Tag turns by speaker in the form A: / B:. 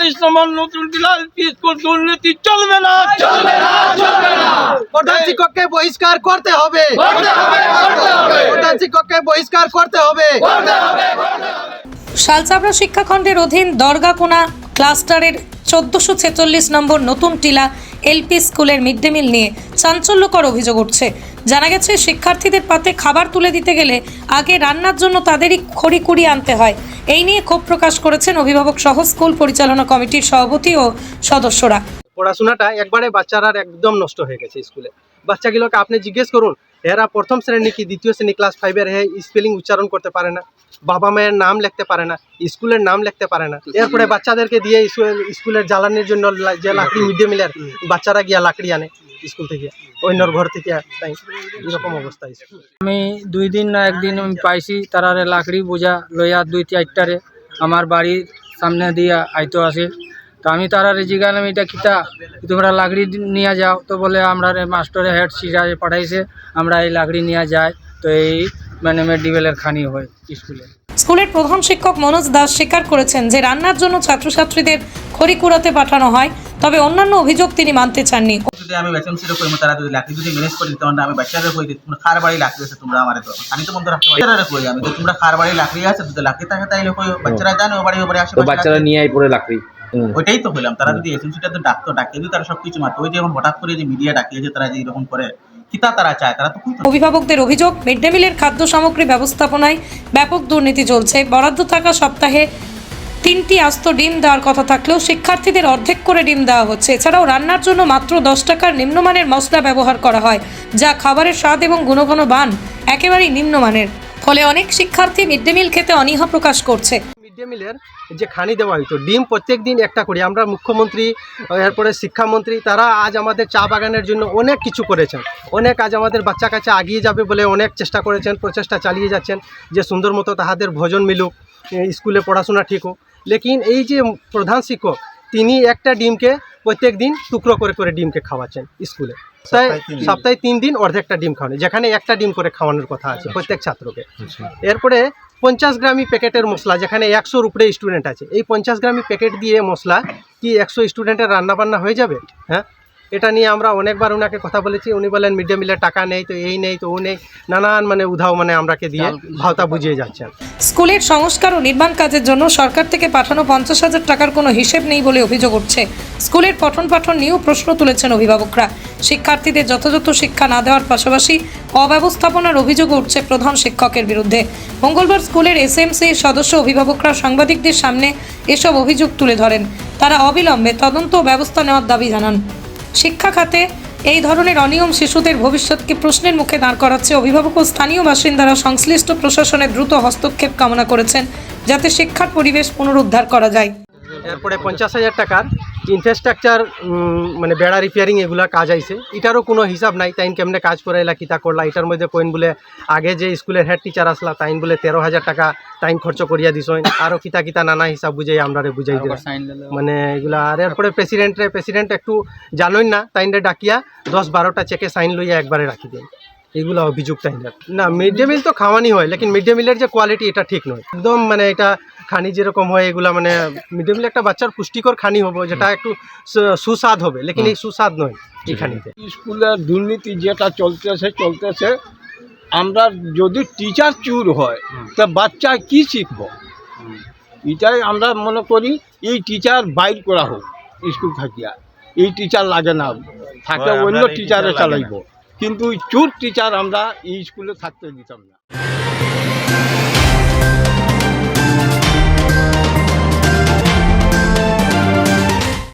A: চল্লিশ নম্বর নতুন LP school দুর্নীতি চলবে না। চলবে না চলবে না।
B: প্রধান শিক্ষককে বহিষ্কার করতে হবে। প্রধান শিক্ষককে বহিষ্কার করতে হবে।
C: শালচাবড়া শিক্ষাখণ্ডের অধীন দরগাকোনা ক্লাস্টারের চোদ্দশো ছেচল্লিশ নম্বর নতুন টিলা এলপি স্কুলের মিড ডে মিল নিয়ে চাঞ্চল্যকর অভিযোগ উঠছে। জানা গেছে, শিক্ষার্থীদের পাতে খাবার তুলে দিতে গেলে আগে রান্নার জন্য তাদেরই খড়ি আনতে হয়। এই নিয়ে ক্ষোভ প্রকাশ করেছেন অভিভাবক সহ স্কুল পরিচালনা কমিটির সভাপতি ও সদস্যরা।
B: পড়াশোনাটা একবারে বাচ্চারার একদম নষ্ট হয়ে গেছে স্কুলে। বাচ্চাগুলোকে আপনি জিজ্ঞেস করুন, এরা প্রথম শ্রেণি কি দ্বিতীয় শ্রেণি ক্লাস ফাইভের হে স্পেলিং উচ্চারণ করতে পারে না? বাবা মায়ের নাম লিখতে পারে না, স্কুলের নাম লিখতে পারে না। এরপরে বাচ্চাদেরকে দিয়ে স্কুলের জ্বালানির জন্য যে লাকড়ি মিড ডে মিলের, বাচ্চারা গিয়া লাকড়ি আনে। স্কুল থেকে অন্যর ঘর থেকে তাই এরকম অবস্থা
D: আমি দুই দিন না একদিন আমি পাইছি তারারে লাকড়ি বোঝা লইয়া দুই চারটারে আমার বাড়ির সামনে দিয়া আইতো আসে। তো আমি তারারে জিগালাম এটা কিতা? তোমরা লাকড়ি নিয়ে যাও। তো বলে আমরা রে মাস্টারে হেড সিরাজে পাঠাইছে আমরা এই লাকড়ি নিয়ে যাই। তো এই মানে মেডিকেলের খানি হয় স্কুলে।
C: স্কুলের প্রধান শিক্ষক মনোজ দাস স্বীকার করেছেন যে রান্নার জন্য ছাত্রছাত্রীদের খড়ি কুড়াতে পাঠানো হয়। তবে অন্যান্য অভিযোগ তিনি মানতে চাননি।
E: যদি আমি তারা যদি লাকড়ি যদি ম্যানেজ করি তখন আমি বাচ্চাদের কই দিই? তোমরা খার বাড়ি লাকড়ি আছে তোমরা আমার তো? আমি তো বন্ধ রাখতে পারি। কই? আমি তো তোমরা খার বাড়ি লাকড়ি আছে? যদি লাকড়ি থাকে তাইলে কই? বাচ্চারা জানে ও বাড়ি ও বাড়ি আসে
F: তো বাচ্চারা নিয়ে আই পড়ে হুম।
E: ওইটাই তো হইলাম। তারা যদি এসএমসিটা তো ডাকতো ডাকিয়ে দিত তারা সবকিছু মারতো। ওই যে এখন হঠাৎ করে যে মিডিয়া ডাকিয়েছে তারা যে এরকম করে কিতা তারা চায়? তারা তো
C: অভিভাবকদের অভিযোগ মিড ডে মিলের খাদ্য সামগ্রী ব্যবস্থাপনায় ব্যাপক দুর্নীতি চলছে। বরাদ্দ থাকা সপ্তাহে তিনটি আস্ত ডিম দেওয়ার কথা থাকলেও শিক্ষার্থীদের অর্ধেক করে ডিম দেওয়া হচ্ছে। এছাড়াও রান্নার জন্য মাত্র দশ টাকার নিম্নমানের মশলা ব্যবহার করা হয়, যা খাবারের স্বাদ এবং গুণগণ মান একেবারেই নিম্নমানের। ফলে অনেক শিক্ষার্থী মিড ডে মিল খেতে অনীহা প্রকাশ করছে।
B: মিড ডে মিলের যে খানি দেওয়া হইতো, ডিম প্রত্যেক দিন একটা করি। আমরা মুখ্যমন্ত্রী, এরপরে শিক্ষামন্ত্রী, তারা আজ আমাদের চা বাগানের জন্য অনেক কিছু করেছেন। অনেক আজ আমাদের বাচ্চা কাছে আগিয়ে যাবে বলে অনেক চেষ্টা করেছেন, প্রচেষ্টা চালিয়ে যাচ্ছেন যে সুন্দর মতো তাহাদের ভোজন মিলুক স্কুলে পড়াশোনা ঠিক হোক। লেকিন এই যে প্রধান শিক্ষক তিনি একটা ডিমকে প্রত্যেক দিন টুকরো করে করে ডিমকে খাওয়াচ্ছেন স্কুলে। তাই সপ্তাহে তিন দিন। অর্ধেকটা ডিম খাওয়ানো। যেখানে একটা ডিম করে খাওয়ানোর কথা আছে প্রত্যেক ছাত্রকে। এরপরে পঞ্চাশ গ্রামই প্যাকেটের মশলা যেখানে একশোর উপরে স্টুডেন্ট আছে। এই পঞ্চাশ গ্রামই প্যাকেট দিয়ে মশলা কি একশো স্টুডেন্টের রান্নাবান্না হয়ে যাবে? হ্যাঁ? এটা নিয়ে আমরা অনেকবার ওনাকে কথা বলেছি। উনি বলেন মিড ডে মিলের টাকা নেই তো এই নেই তো ও নেই। নানান মানে উধাও মানে আমরাকে দিয়ে ভাওতা বুঝিয়ে যাচ্ছেন
C: স্কুলের সংস্কার ও নির্মাণ কাজের জন্য সরকার থেকে পাঠানো পঞ্চাশ হাজার টাকার কোনো হিসেব নেই বলে অভিযোগ উঠছে। স্কুলের পঠন পাঠন নিয়েও প্রশ্ন তুলেছেন অভিভাবকরা। শিক্ষার্থীদের যথাযথ শিক্ষা না দেওয়ার পাশাপাশি অব্যবস্থাপনার অভিযোগ উঠছে প্রধান শিক্ষকের বিরুদ্ধে। মঙ্গলবার স্কুলের এসএমসি সদস্য অভিভাবকরা সাংবাদিকদের সামনে এসব অভিযোগ তুলে ধরেন। তারা অবিলম্বে তদন্ত ব্যবস্থা নেওয়ার দাবি জানান। শিক্ষা খাতে। এই ধরনের অনিয়ম শিশুদের ভবিষ্যৎকে প্রশ্নের মুখে দাঁড় করাচ্ছে অভিভাবক ও স্থানীয় বাসিন্দারা সংশ্লিষ্ট প্রশাসনের দ্রুত হস্তক্ষেপ কামনা করেছেন, যাতে শিক্ষার পরিবেশ পুনরুদ্ধার করা যায়।
B: এরপরে পঞ্চাশ হাজার টাকার ইনফ্রাস্ট্রাকচার মানে বেড়া রিপেয়ারিং এগুলা কাজ আইছে। এটারও কোনো হিসাব নাই তাইন কেমনে কাজ করে এলা কিতা করলা এটার মধ্যে কইন বলে আগে যে স্কুলের হেড টিচার আসলা তাইন বলে তেরো হাজার টাকা টাইম খরচ করিয়া দিস আরও কিতা কিতা নানা হিসাব বুঝাই আমরা বুঝাই দিলাম। মানে এগুলা আর এরপরে প্রেসিডেন্টরে প্রেসিডেন্ট একটু জানোই না তাইনরে ডাকিয়া দশ বারোটা চেকে সাইন লইয়া একবারে রাখি দেন এগুলো অভিযোগ তাইনের না মিড ডে মিল তো খাওয়ানি হয় লেকিন মিড ডে মিলের যে কোয়ালিটি এটা ঠিক নয়। একদম মানে এটা খানি যেরকম হয় এগুলা মানে মিড ডে মিল একটা বাচ্চার পুষ্টিকর খানি হবে যেটা একটু সুস্বাদ হবে লেকিন এই সুস্বাদ নয় এই খানিতে।
A: স্কুলের দুর্নীতি যেটা চলতেছে চলতেছে আমরা যদি টিচার চুর হয় তা বাচ্চা কি শিখব? এটাই আমরা মনে করি এই টিচার বাইর করা হোক স্কুল থাকিয়া। এই টিচার লাগে না থাকে অন্য টিচারে চালাইব। কিন্তু চুর টিচার আমরা এই স্কুলে থাকতে দিতাম না।